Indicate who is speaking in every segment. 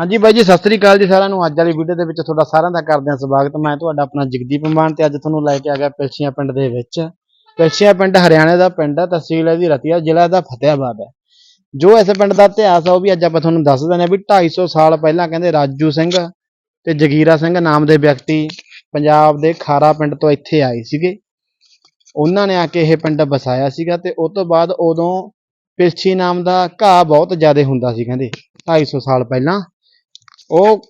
Speaker 1: ਹਾਂਜੀ ਬਾਈ ਜੀ, ਸਤਿ ਸ੍ਰੀ ਅਕਾਲ ਜੀ ਸਾਰਿਆਂ ਨੂੰ। ਅੱਜ ਵਾਲੀ ਵੀਡੀਓ ਦੇ ਵਿੱਚ ਤੁਹਾਡਾ ਸਾਰਿਆਂ ਦਾ ਕਰਦੇ ਹਾਂ ਸਵਾਗਤ। ਮੈਂ ਤੁਹਾਡਾ ਆਪਣਾ ਜਗਦੀਪ ਮਾਨ ਤੇ ਅੱਜ ਤੁਹਾਨੂੰ ਲੈ ਕੇ ਆ ਗਿਆ ਪਿਲਛੀਆਂ ਪਿੰਡ ਦੇ ਵਿੱਚ। ਪਿਲਛੀਆਂ ਪਿੰਡ ਹਰਿਆਣੇ ਦਾ ਪਿੰਡ ਹੈ, ਤਹਿਸੀਲ ਇਹਦੀ ਰਤੀਆ, ਜ਼ਿਲ੍ਹਾ ਦਾ ਫਤਿਆਬਾਦ ਹੈ। ਜੋ ਇਸ ਪਿੰਡ ਦਾ ਇਤਿਹਾਸ ਆ, ਉਹ ਵੀ ਅੱਜ ਆਪਾਂ ਤੁਹਾਨੂੰ ਦੱਸ ਦਿੰਦੇ ਹਾਂ ਵੀ 250 ਸਾਲ ਪਹਿਲਾਂ ਕਹਿੰਦੇ ਰਾਜੂ ਸਿੰਘ ਤੇ ਜਗੀਰਾ ਸਿੰਘ ਨਾਮ ਦੇ ਵਿਅਕਤੀ ਪੰਜਾਬ ਦੇ ਖਾਰਾ ਪਿੰਡ ਤੋਂ ਇੱਥੇ ਆਏ ਸੀਗੇ। ਉਹਨਾਂ ਨੇ ਆ ਕੇ ਇਹ ਪਿੰਡ ਵਸਾਇਆ ਸੀਗਾ ਤੇ ਉਸ ਤੋਂ ਬਾਅਦ ਉਦੋਂ ਪਿਲਛੀ ਨਾਮ ਦਾ ਘਾਹ ਬਹੁਤ ਜ਼ਿਆਦਾ ਹੁੰਦਾ ਸੀ ਕਹਿੰਦੇ 250 ਸਾਲ ਪਹਿਲਾਂ। ਉਹ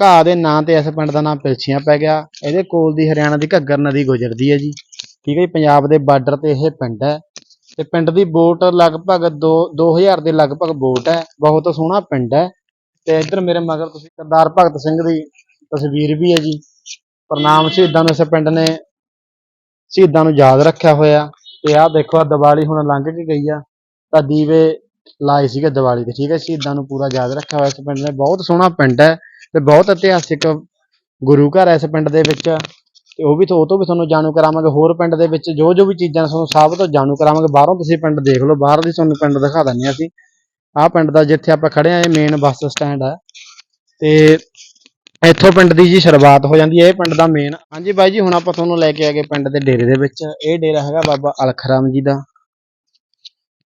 Speaker 1: ਘਾਹ ਦੇ ਨਾਂ ਤੇ ਇਸ ਪਿੰਡ ਦਾ ਨਾਮ ਪਿਲਛੀਆਂ ਪੈ ਗਿਆ। ਇਹਦੇ ਕੋਲ ਦੀ ਹਰਿਆਣਾ ਦੀ ਘੱਗਰ ਨਦੀ ਗੁਜਰਦੀ ਹੈ ਜੀ। ਠੀਕ ਹੈ ਜੀ, ਪੰਜਾਬ ਦੇ ਬਾਰਡਰ ਤੇ ਇਹ ਪਿੰਡ ਹੈ। ਤੇ ਪਿੰਡ ਦੀ ਵੋਟ ਲਗਭਗ 2 2000 ਦੇ ਲਗਭਗ ਵੋਟ ਹੈ। ਬਹੁਤ ਸੋਹਣਾ ਪਿੰਡ ਹੈ। ਤੇ ਇੱਧਰ ਮੇਰੇ ਮਗਰ ਤੁਸੀਂ ਸਰਦਾਰ ਭਗਤ ਸਿੰਘ ਦੀ ਤਸਵੀਰ ਵੀ ਹੈ ਜੀ। ਪ੍ਰਣਾਮ ਸ਼ਹੀਦਾਂ ਨੂੰ ਇਸ ਪਿੰਡ ਨੇ, ਸ਼ਹੀਦਾਂ ਨੂੰ ਯਾਦ ਰੱਖਿਆ ਹੋਇਆ। ਤੇ ਆਹ ਦੇਖੋ ਆ ਦੀਵਾਲੀ ਹੁਣ ਲੰਘ ਕੇ ਗਈ ਆ। ਤਾਂ ਦੀਵੇ ਲਾਏ ਸੀਗੇ ਦੀਵਾਲੀ ਤੇ, ਠੀਕ ਹੈ ਸ਼ਹੀਦਾਂ ਨੂੰ ਪੂਰਾ ਯਾਦ ਰੱਖਿਆ ਹੋਇਆ ਇਸ ਪਿੰਡ ਨੇ, ਬਹੁਤ ਸੋਹਣਾ ਪਿੰਡ ਹੈ ਤੇ ਬਹੁਤ ਇਤਿਹਾਸਿਕ ਗੁਰੂ ਘਰ ਹੈ ਇਸ ਪਿੰਡ ਦੇ ਵਿੱਚ ਤੇ ਉਹ ਵੀ ਉਹ ਤੋਂ ਵੀ ਤੁਹਾਨੂੰ ਜਾਣੂ ਕਰਾਵਾਂਗੇ, ਹੋਰ ਪਿੰਡ ਦੇ ਵਿੱਚ ਜੋ ਜੋ ਵੀ ਚੀਜ਼ਾਂ ਤੁਹਾਨੂੰ ਸਭ ਤੋਂ ਜਾਣੂ ਕਰਾਵਾਂਗੇ, ਬਾਹਰੋਂ ਤੁਸੀਂ ਪਿੰਡ ਦੇਖ ਲਓ, ਬਾਹਰ ਦੀ ਤੁਹਾਨੂੰ ਪਿੰਡ ਦਿਖਾ ਦਿੰਦੇ ਹਾਂ ਅਸੀਂ। ਆਹ ਪਿੰਡ ਦਾ ਜਿੱਥੇ ਆਪਾਂ ਖੜੇ ਆ ਇਹ ਮੇਨ ਬੱਸ ਸਟੈਂਡ ਹੈ ਤੇ ਇੱਥੋਂ ਪਿੰਡ ਦੀ ਜੀ ਸ਼ੁਰੂਆਤ ਹੋ ਜਾਂਦੀ ਹੈ, ਇਹ ਪਿੰਡ ਦਾ ਮੇਨ ਹਾਂਜੀ ਬਾਈ ਜੀ, ਹੁਣ ਆਪਾਂ ਤੁਹਾਨੂੰ ਲੈ ਕੇ ਆ ਗਏ ਪਿੰਡ ਦੇ ਡੇਰੇ ਦੇ ਵਿੱਚ, ਇਹ ਡੇਰਾ ਹੈਗਾ ਬਾਬਾ ਅਲਖਰਾਮ ਜੀ ਦਾ।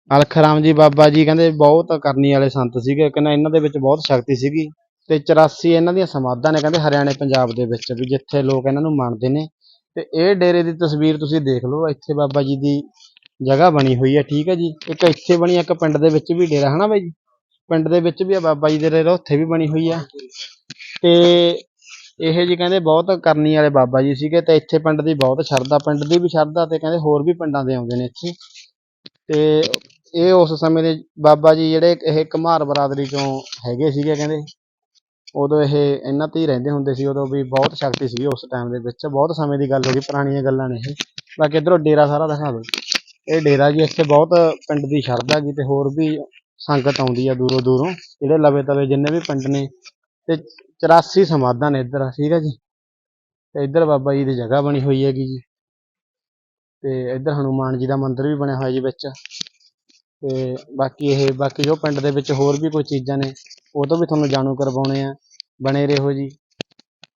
Speaker 1: ਅਲਖ ਰਾਮ ਜੀ ਬਾਬਾ ਜੀ ਕਹਿੰਦੇ ਬਹੁਤ ਕਰਨੀ ਵਾਲੇ ਸੰਤ ਸੀਗੇ। ਕਹਿੰਦਾ ਇਹਨਾਂ ਦੇ ਵਿੱਚ ਬਹੁਤ ਸ਼ਕਤੀ ਸੀਗੀ ਤੇ 84 ਇਹਨਾਂ ਦੀਆਂ ਸਮਾਧਾਂ ਨੇ ਕਹਿੰਦੇ ਹਰਿਆਣੇ ਪੰਜਾਬ ਦੇ ਵਿੱਚ ਵੀ ਜਿੱਥੇ ਲੋਕ ਇਹਨਾਂ ਨੂੰ ਮੰਨਦੇ ਨੇ। ਤੇ ਇਹ ਡੇਰੇ ਦੀ ਤਸਵੀਰ ਤੁਸੀਂ ਦੇਖ ਲਓ, ਇੱਥੇ ਬਾਬਾ ਜੀ ਦੀ ਜਗ੍ਹਾ ਬਣੀ ਹੋਈ ਹੈ, ਠੀਕ ਹੈ ਜੀ। ਇੱਕ ਇੱਥੇ ਬਣੀ ਇੱਕ ਪਿੰਡ ਦੇ ਵਿੱਚ ਵੀ ਡੇਰਾ, ਹਨਾ ਬਾਈ ਜੀ? ਪਿੰਡ ਦੇ ਵਿੱਚ ਵੀ ਆ ਬਾਬਾ ਜੀ ਦੇ ਡੇਰਾ, ਉੱਥੇ ਵੀ ਬਣੀ ਹੋਈ ਆ ਤੇ ਇਹ ਜੀ ਕਹਿੰਦੇ ਬਹੁਤ ਕਰਨੀ ਵਾਲੇ ਬਾਬਾ ਜੀ ਸੀਗੇ ਤੇ ਇੱਥੇ ਪਿੰਡ ਦੀ ਬਹੁਤ ਸ਼ਰਧਾ, ਪਿੰਡ ਦੀ ਵੀ ਸ਼ਰਧਾ ਤੇ ਕਹਿੰਦੇ ਹੋਰ ਵੀ ਪਿੰਡਾਂ ਦੇ ਆਉਂਦੇ ਨੇ ਇੱਥੇ। ਤੇ ਇਹ ਉਸ ਸਮੇਂ ਦੇ ਬਾਬਾ ਜੀ ਜਿਹੜੇ ਇਹ ਕੁਮਾਰ ਬਰਾਦਰੀ ਚੋਂ ਹੈਗੇ ਸੀਗੇ ਕਹਿੰਦੇ, ਉਦੋਂ ਇਹ ਇਹਨਾਂ ਤੇ ਹੀ ਰਹਿੰਦੇ ਹੁੰਦੇ ਸੀ, ਉਦੋਂ ਵੀ ਬਹੁਤ ਸ਼ਕਤੀ ਸੀਗੀ ਉਸ ਟਾਈਮ ਦੇ ਵਿੱਚ, ਬਹੁਤ ਸਮੇਂ ਦੀ ਗੱਲ ਹੋ ਗਈ, ਪੁਰਾਣੀਆਂ ਗੱਲਾਂ ਨੇ ਇਹ। ਬਾਕੀ ਇੱਧਰੋਂ ਡੇਰਾ ਸਾਰਾ ਦਿਖਾ ਦਿਓ। ਇਹ ਡੇਰਾ ਜੀ ਇੱਥੇ ਬਹੁਤ ਪਿੰਡ ਦੀ ਸ਼ਰਧਾ ਗੀ ਤੇ ਹੋਰ ਵੀ ਸੰਗਤ ਆਉਂਦੀ ਆ ਦੂਰੋਂ ਦੂਰੋਂ, ਜਿਹੜੇ ਲਵੇ ਤਵੇ ਜਿੰਨੇ ਵੀ ਪਿੰਡ ਨੇ, ਤੇ 84 ਸਮਾਧਾਂ ਨੇ ਇੱਧਰ, ਠੀਕ ਹੈ ਜੀ। ਤੇ ਇੱਧਰ ਬਾਬਾ ਜੀ ਦੀ ਜਗ੍ਹਾ ਬਣੀ ਹੋਈ ਹੈਗੀ ਜੀ। ਤੇ ਇੱਧਰ ਹਨੂਮਾਨ ਜੀ ਦਾ ਮੰਦਿਰ ਵੀ ਬਣਿਆ ਹੋਇਆ ਜੀ ਵਿੱਚ। ਤੇ ਬਾਕੀ ਇਹ, ਬਾਕੀ ਜੋ ਪਿੰਡ ਦੇ ਵਿੱਚ ਹੋਰ ਵੀ ਕੋਈ ਚੀਜ਼ਾਂ ਨੇ, ਉਹ ਤੋਂ ਵੀ ਤੁਹਾਨੂੰ ਜਾਣੂ ਕਰਵਾਉਣੇ ਆ, ਬਣੇ ਰਹੋ ਜੀ।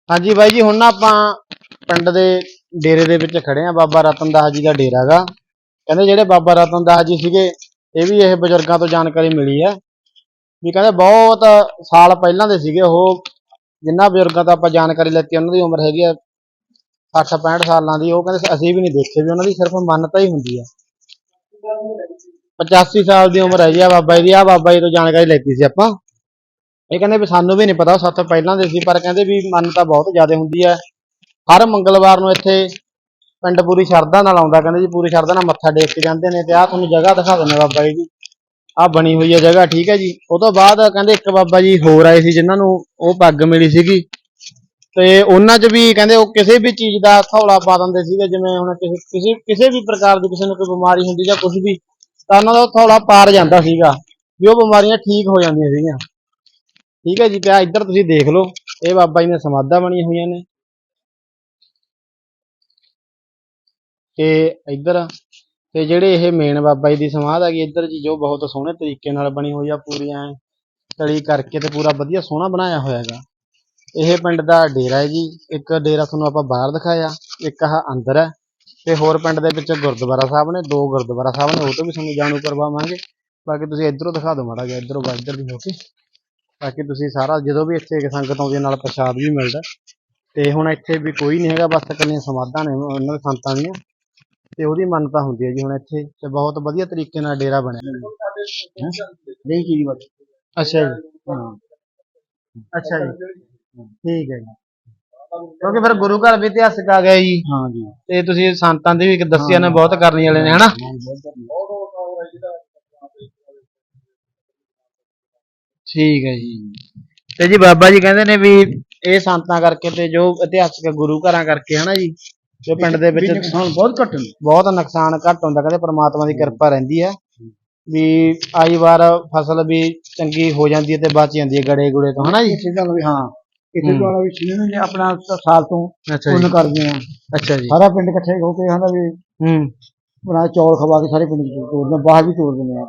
Speaker 1: ਹਾਂਜੀ ਬਾਈ ਜੀ, ਹੁਣ ਨਾ ਆਪਾਂ ਪਿੰਡ ਦੇ ਡੇਰੇ ਦੇ ਵਿੱਚ ਖੜੇ ਆ, ਬਾਬਾ ਰਤਨ ਦਾਸ ਜੀ ਦਾ ਡੇਰਾ ਗਾ। ਕਹਿੰਦੇ ਜਿਹੜੇ ਬਾਬਾ ਰਤਨ ਦਾਸ ਜੀ ਸੀਗੇ, ਇਹ ਵੀ ਇਹ ਬਜ਼ੁਰਗਾਂ ਤੋਂ ਜਾਣਕਾਰੀ ਮਿਲੀ ਹੈ ਵੀ ਕਹਿੰਦੇ ਬਹੁਤ ਸਾਲ ਪਹਿਲਾਂ ਦੇ ਸੀਗੇ ਉਹ, ਜਿੰਨਾ ਬਜ਼ੁਰਗਾਂ ਤੋਂ ਆਪਾਂ ਜਾਣਕਾਰੀ ਲੈਤੀ, ਉਹਨਾਂ ਦੀ ਉਮਰ ਹੈਗੀ ਆ 60 65 ਸਾਲਾਂ ਦੀ। ਉਹ ਕਹਿੰਦੇ ਅਸੀਂ ਵੀ ਨਹੀਂ ਦੇਖੇ ਵੀ, ਉਹਨਾਂ ਦੀ ਸਿਰਫ ਮੰਨਤਾ ਹੀ ਹੁੰਦੀ ਆ। 85 ਸਾਲ ਦੀ ਉਮਰ ਹੈ ਜੀ ਆ ਬਾਬਾ ਜੀ ਦੀ ਆ ਬਾਬਾ ਜੀ ਤੋਂ ਜਾਣਕਾਰੀ ਲੈਤੀ ਸੀ ਆਪਾਂ। ਇਹ ਕਹਿੰਦੇ ਵੀ ਸਾਨੂੰ ਵੀ ਨਹੀਂ ਪਤਾ, ਉਹ ਸਾਥੋਂ ਪਹਿਲਾਂ ਦੇ ਸੀ, ਪਰ ਕਹਿੰਦੇ ਵੀ ਮੰਨਤਾ ਬਹੁਤ ਜ਼ਿਆਦਾ ਹੁੰਦੀ ਹੈ ਹਰ ਮੰਗਲਵਾਰ ਨੂੰ ਇੱਥੇ ਪਿੰਡ ਪੂਰੀ ਸ਼ਰਧਾ ਨਾਲ ਆਉਂਦਾ, ਕਹਿੰਦੇ ਜੀ ਪੂਰੀ ਸ਼ਰਧਾ ਨਾਲ ਮੱਥਾ ਟੇਕ ਕੇ ਜਾਂਦੇ ਨੇ ਤੇ ਆਹ ਤੁਹਾਨੂੰ ਜਗ੍ਹਾ ਦਿਖਾ ਦਿੰਦੇ ਬਾਬਾ ਜੀ ਦੀ। ਆ ਬਣੀ ਹੋਈ ਹੈ ਜਗ੍ਹਾ, ਠੀਕ ਹੈ ਜੀ। ਉਹ ਤੋਂ ਬਾਅਦ ਕਹਿੰਦੇ ਇੱਕ ਬਾਬਾ ਜੀ ਹੋਰ ਆਏ ਸੀ ਜਿਨ੍ਹਾਂ ਨੂੰ ਉਹ ਪੱਗ ਮਿਲੀ ਸੀਗੀ। ਤੇ ਉਹਨਾਂ 'ਚ ਵੀ ਕਹਿੰਦੇ ਉਹ ਕਿਸੇ ਵੀ ਚੀਜ਼ ਦਾ ਥੌਲਾ ਪਾ ਦਿੰਦੇ ਸੀਗੇ, ਜਿਵੇਂ ਹੁਣ ਕਿਸੇ ਕਿਸੇ ਕਿਸੇ ਵੀ ਪ੍ਰਕਾਰ ਦੀ ਕਿਸੇ ਨੂੰ ਕੋਈ ਬਿਮਾਰੀ ਹੁੰਦੀ ਜਾਂ ਕੁਝ ਵੀ ਤਾਂ ਉਹਨਾਂ ਦਾ ਉਹ ਪਾਰ ਜਾਂਦਾ ਸੀਗਾ ਵੀ ਉਹ ਬਿਮਾਰੀਆਂ ਠੀਕ ਹੋ ਜਾਂਦੀਆਂ ਸੀਗੀਆਂ। ਠੀਕ ਹੈ ਜੀ, ਪਿਆ ਇੱਧਰ ਤੁਸੀਂ ਦੇਖ ਲਓ, ਇਹ ਬਾਬਾ ਜੀ ਨੇ ਸਮਾਧਾਂ ਬਣੀਆਂ ਹੋਈਆਂ ਨੇ। ਤੇ ਇੱਧਰ, ਤੇ ਜਿਹੜੇ ਇਹ ਮੇਨ ਬਾਬਾ ਜੀ ਦੀ ਸਮਾਧ ਹੈਗੀ ਇੱਧਰ ਜੀ, ਜੋ ਬਹੁਤ ਸੋਹਣੇ ਤਰੀਕੇ ਨਾਲ ਬਣੀ ਹੋਈ ਆ ਪੂਰੀ ਐ ਤਲੀ ਕਰਕੇ ਤੇ ਪੂਰਾ ਵਧੀਆ ਸੋਹਣਾ ਬਣਾਇਆ ਹੋਇਆ ਹੈਗਾ। ਇਹ ਪਿੰਡ ਦਾ ਡੇਰਾ ਹੈ ਜੀ, ਇੱਕ ਡੇਰਾ ਤੁਹਾਨੂੰ ਆਪਾਂ ਬਾਹਰ ਦਿਖਾਇਆ, ਇੱਕ ਆਹ ਅੰਦਰ ਹੈ। ਤੇ ਹੋਰ ਪਿੰਡ ਦੇ ਵਿੱਚ ਗੁਰਦੁਆਰਾ ਸਾਹਿਬ ਨੇ ਦੋ ਗੁਰਦੁਆਰਾ ਸਾਹਿਬ ਨੇ ਉਹ ਤੋਂ ਵੀ ਤੁਹਾਨੂੰ ਜਾਣੂ ਕਰਵਾਵਾਂਗੇ। ਬਾਕੀ ਤੁਸੀਂ ਇੱਧਰੋਂ ਦਿਖਾ ਦਿਓ ਮਾੜਾ ਜਿਹਾ ਇੱਧਰੋਂ ਇੱਧਰ ਦੀ ਹੋ ਕੇ। ਬਾਕੀ ਤੁਸੀਂ ਸਾਰਾ ਜਦੋਂ ਵੀ ਇੱਥੇ ਇੱਕ ਸੰਗਤ ਆਉਂਦੀ ਨਾਲ ਪ੍ਰਸ਼ਾਦ ਵੀ ਮਿਲਦਾ। ਤੇ ਹੁਣ ਇੱਥੇ ਵੀ ਕੋਈ ਨਹੀਂ ਹੈਗਾ ਬਸ ਇਕੱਲੀਆਂ ਸਮਾਧਾਂ ਨੇ ਉਹਨਾਂ ਦੇ ਸੰਤਾਂ ਦੀਆਂ। ਤੇ ਉਹਦੀ ਮੰਨਤਾ ਹੁੰਦੀ ਹੈ ਜੀ ਹੁਣ ਇੱਥੇ ਤੇ ਬਹੁਤ ਵਧੀਆ ਤਰੀਕੇ ਨਾਲ ਡੇਰਾ ਬਣਿਆ। ਨਹੀਂ ਕੀ ਬਾਤ ਅੱਛਾ ਜੀ। ਅੱਛਾ ਜੀ। ਠੀਕ ਹੈ ਜੀ। ਕਿਉਂਕਿ ਫਿਰ ਗੁਰੂ ਘਰ ਵੀ ਇਤਿਹਾਸਕ ਆ ਗਿਆ ਜੀ।
Speaker 2: ਹਾਂ ਜੀ।
Speaker 1: ਤੇ ਤੁਸੀਂ ਸੰਤਾਂ ਦੇ ਵੀ ਦੱਸਿਆ ਨੇ ਬਹੁਤ ਕਰਨੀ ਵਾਲੇ ਨੇ ਹਨਾ? ਠੀਕ ਹੈ ਜੀ। ਤੇ ਜੀ ਬਾਬਾ ਜੀ ਕਹਿੰਦੇ ਨੇ ਵੀ ਇਹ ਸੰਤਾਂ ਕਰਕੇ ਤੇ ਜੋ ਇਤਿਹਾਸਕ ਗੁਰੂ ਘਰਾਂ ਕਰਕੇ ਹਨਾ ਜੀ ਜੋ ਪਿੰਡ ਦੇ ਵਿੱਚ
Speaker 2: ਨੁਕਸਾਨ ਬਹੁਤ ਘੱਟ
Speaker 1: ਬਹੁਤ ਨੁਕਸਾਨ ਘੱਟ ਹੁੰਦਾ ਕਹਿੰਦੇ ਪ੍ਰਮਾਤਮਾ ਦੀ ਕਿਰਪਾ ਰਹਿੰਦੀ ਹੈ। ਵੀ ਆਈ ਵਾਰ ਫਸਲ ਵੀ ਚੰਗੀ ਹੋ ਜਾਂਦੀ ਹੈ ਤੇ ਬਚ ਜਾਂਦੀ ਹੈ ਗੜੇ ਗੁੜੇ ਤੋਂ ਹਨਾ ਜੀ?
Speaker 2: ਇਸੇ ਗੱਲ ਵੀ ਹਾਂ।
Speaker 1: ਹੂੰ।
Speaker 2: ਗੱਲ ਵੀ ਛੇ ਨੇ ਆਪਣਾ ਸਾਲ ਤੋਂ
Speaker 1: ਅੱਛਾ
Speaker 2: ਪੁੰਨ
Speaker 1: ਜੀ
Speaker 2: ਕਰਦੇ ਆ
Speaker 1: ਅੱਛਾ ਜੀ।
Speaker 2: ਸਾਰਾ ਪਿੰਡ ਇਕੱਠੇ ਹੋ ਕੇ ਹਨਾ ਵੀ
Speaker 1: ਹੂੰ।
Speaker 2: ਬਣਾ ਚੌਲ ਖਵਾ ਕੇ ਸਾਰੇ ਪਿੰਡ ਚ ਤੋੜਦੇ ਆ, ਬਾਹਰ ਵੀ ਤੋੜ ਦਿੰਦੇ ਆ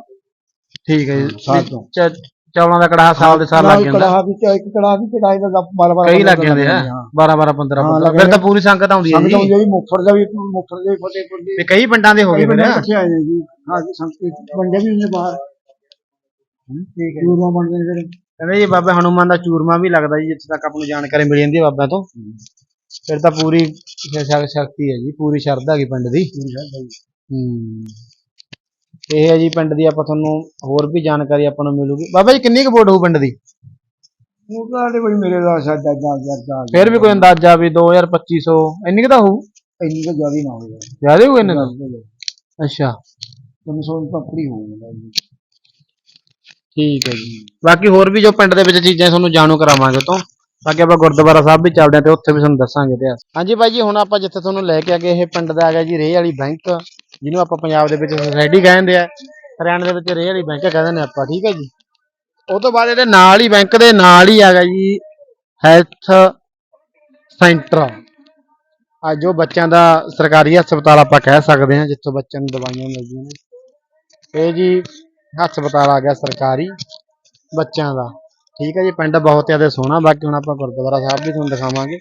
Speaker 1: ਠੀਕ ਹੈ ਜੀ।
Speaker 2: ਸਾਲ ਤੋਂ।
Speaker 1: ਚ- ਚੌਲਾਂ ਦਾ ਕੜਾਹ ਸਾਲ ਦੇ ਸਾਲ ਲੱਗ
Speaker 2: ਨਾਲ
Speaker 1: ਜਾਂਦਾ।
Speaker 2: ਕੜਾਹ ਵੀ ਚ- ਇੱਕ ਕੜਾਹ ਵੀ ਕੜਾਹ ਦਾ 12 12
Speaker 1: ਕਈ ਲੱਗ ਜਾਂਦੇ ਆ। 12 12 15
Speaker 2: ਹਾਂ,
Speaker 1: 15
Speaker 2: ਲੱਗ
Speaker 1: ਫਿਰ ਤਾਂ ਪੂਰੀ ਸੰਗਤ ਆਉਂਦੀ ਹੈ
Speaker 2: ਸੰਗਤ
Speaker 1: ਜੀ।
Speaker 2: ਆਉਂਦੀ ਹੈ ਜੀ ਮੁਫਰ ਦਾ ਵੀ ਮੁਫਰ ਦੇ ਫਤਿਹਪੁਰ ਦੀ
Speaker 1: ਤੇ ਕਈ ਪਿੰਡਾਂ ਦੇ ਹੋ ਗਏ
Speaker 2: ਕਈ
Speaker 1: ਫਿਰ
Speaker 2: ਬੰਦੇ ਇਕੱਠੇ ਆਏ ਨੇ ਜੀ। ਹਾਂ ਜੀ ਸੰਸਕ੍ਰਿਤ ਬੰਦੇ ਵੀ ਨੇ ਬਾਹਰ। ਠੀਕ ਹੈ ਚੂਰਮਾ ਬਣਦੇ ਨੇ ਜਿਹੜੇ।
Speaker 1: ਕਹਿੰਦੇ ਜੀ ਬਾਬਾ ਹਨੂਮਾਨ ਦਾ ਚੂਰਮਾ ਵੀ ਲੱਗਦਾ ਜੀ ਜਿੱਥੇ ਤੱਕ ਆਪਾਂ ਨੂੰ ਜਾਣਕਾਰੀ ਮਿਲ ਜਾਂਦੀ ਹੈ ਬਾਬਾ ਤੋਂ। ਫਿਰ ਤਾਂ ਪੂਰੀ ਸ਼ਕਤੀ ਹੈ ਜੀ ਪੂਰੀ ਸ਼ਰਧਾ ਹੈਗੀ ਪਿੰਡ ਦੀ। ਹੂੰ। ਇਹ ਹੈ ਜੀ ਪਿੰਡ ਦੀ ਆਪਾਂ ਤੁਹਾਨੂੰ ਹੋਰ ਵੀ ਜਾਣਕਾਰੀ ਆਪਾਂ ਨੂੰ ਮਿਲੂਗੀ। ਬਾਬਾ ਜੀ ਕਿੰਨੀ ਕੁ ਵੋਟ ਹੋਊ ਪਿੰਡ ਦੀ?
Speaker 2: ਤਾਂ ਕੋਈ ਮੇਰੇ ਦਾ ਸਾਡਾ
Speaker 1: ਫਿਰ ਵੀ ਕੋਈ ਅੰਦਾਜ਼ਾ ਵੀ 2000 2500 ਇੰਨੀ ਕੁ ਤਾਂ ਹੋਊ?
Speaker 2: ਇੰਨੀ ਤਾਂ ਜ਼ਿਆਦਾ ਨਾ ਹੋਵੇ।
Speaker 1: ਜ਼ਿਆਦਾ ਹੋਊ ਇੰਨੇ ਅੱਛਾ।
Speaker 2: ਤੁਹਾਨੂੰ ਸੋਚ ਪੱਕੜੀ ਹੋਊਗੀ।
Speaker 1: ਠੀਕ ਹੈ ਜੀ। ਬਾਕੀ ਹੋਰ ਵੀ ਜੋ ਪਿੰਡ ਦੇ ਵਿੱਚ ਚੀਜ਼ਾਂ ਤੁਹਾਨੂੰ ਜਾਣੂ ਕਰਾਵਾਂਗੇ ਤੋਂ ਬਾਕੀ ਆਪਾਂ ਗੁਰਦੁਆਰਾ ਸਾਹਿਬ ਵੀ ਚੱਲਦੇ ਹਾਂ ਤੇ ਉੱਥੇ ਵੀ ਤੁਹਾਨੂੰ ਦੱਸਾਂਗੇ ਇਤਿਹਾਸ। ਹਾਂਜੀ ਬਾਈ ਜੀ, ਹੁਣ ਆਪਾਂ ਜਿੱਥੇ ਤੁਹਾਨੂੰ ਲੈ ਕੇ ਆ ਗਏ, ਇਹ ਪਿੰਡ ਦਾ ਆ ਜੀ, ਰੇਹ ਵਾਲੀ ਬੈਂਕ, ਜਿਹਨੂੰ ਆਪਾਂ ਪੰਜਾਬ ਦੇ ਵਿੱਚ ਸੁਸਾਇਟੀ ਕਹਿੰਦੇ ਆ। ਹਰਿਆਣਾ ਦੇ ਵਿੱਚ ਰੇਹ ਵਾਲੀ ਬੈਂਕ ਕਹਿੰਦੇ ਨੇ ਆਪਾਂ, ਠੀਕ ਹੈ ਜੀ। ਉਹ ਤੋਂ ਬਾਅਦ ਇਹਦੇ ਨਾਲ ਹੀ ਬੈਂਕ ਦੇ ਨਾਲ ਹੀ ਆ ਜੀ, ਹੈਲਥ ਸੈਂਟਰ। ਆ ਜੋ ਬੱਚਿਆਂ ਦਾ ਸਰਕਾਰੀ ਹਸਪਤਾਲ ਆਪਾਂ ਕਹਿ ਸਕਦੇ ਹਾਂ, ਜਿੱਥੋਂ ਬੱਚਿਆਂ ਨੂੰ ਦਵਾਈਆਂ ਮਿਲਦੀਆਂ ਨੇ। ਇਹ ਜੀ ਹਸਪਤਾਲ ਆ ਗਿਆ ਸਰਕਾਰੀ ਬੱਚਿਆਂ ਦਾ। ਠੀਕ ਹੈ ਜੀ, ਪਿੰਡ ਬਹੁਤ ਜ਼ਿਆਦਾ ਸੋਹਣਾ। ਬਾਕੀ ਹੁਣ ਆਪਾਂ ਗੁਰਦੁਆਰਾ ਸਾਹਿਬ ਵੀ ਤੁਹਾਨੂੰ ਦਿਖਾਵਾਂਗੇ।